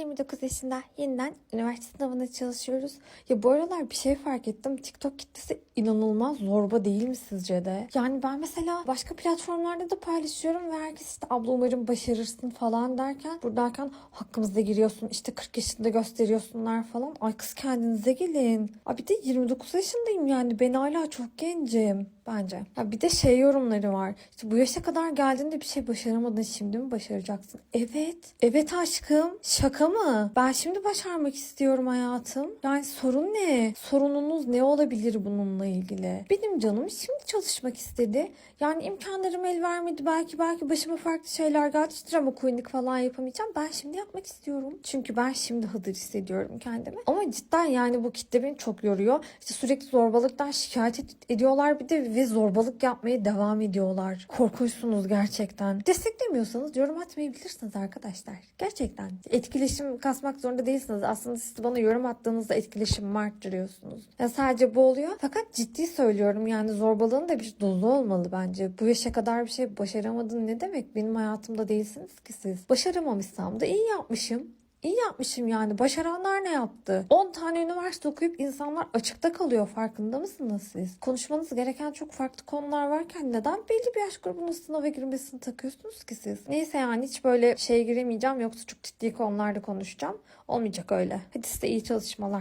29 yaşında yeniden üniversite sınavına çalışıyoruz. Ya bu aralar bir şey fark ettim. TikTok kitlesi inanılmaz zorba değil mi sizce de? Yani ben mesela başka platformlarda da paylaşıyorum ve herkes işte abla umarım başarırsın falan derken buradayken hakkımızda giriyorsun işte 40 yaşında gösteriyorsunlar falan. Ay kız kendinize gelin. Ay bir de 29 yaşındayım yani ben hala çok gencim bence. Ya bir de şey yorumları var. İşte bu yaşa kadar geldiğinde bir şey başaramadın şimdi mi başaracaksın? Evet. Evet aşkım. Şaka mı? Ben şimdi başarmak istiyorum hayatım. Yani sorun ne? Sorununuz ne olabilir bununla ilgili? Benim canım şimdi çalışmak istedi. Yani imkanlarım el vermedi. Belki belki başıma farklı şeyler geldi. Drama queenlik falan yapamayacağım. Ben şimdi yapmak istiyorum. Çünkü ben şimdi hazır hissediyorum kendimi. Ama cidden yani bu kitle beni çok yoruyor. İşte sürekli zorbalıktan şikayet ed- ediyorlar bir de ve zorbalık yapmaya devam ediyorlar. Korkunçsunuz gerçekten. Desteklemiyorsanız yorum atmayabilirsiniz arkadaşlar. Gerçekten. Etkileşim kasmak zorunda değilsiniz. Aslında siz bana yorum attığınızda etkileşimimi arttırıyorsunuz. Ya sadece bu oluyor. Fakat ciddi söylüyorum yani zorbalığın da bir dozu olmalı bence. Bu yaşa kadar bir şey başaramadın ne demek? Benim hayatımda değilsiniz ki siz. Başaramamışsam da iyi yapmışım. İyi yapmışım yani. Başaranlar ne yaptı? 10 tane üniversite okuyup insanlar açıkta kalıyor farkında mısınız siz? Konuşmanız gereken çok farklı konular varken neden belli bir yaş grubunun sınava girmesini takıyorsunuz ki siz? Neyse yani hiç böyle şeye giremeyeceğim yoksa çok ciddi konularda konuşacağım. Olmayacak öyle. Hadi size iyi çalışmalar.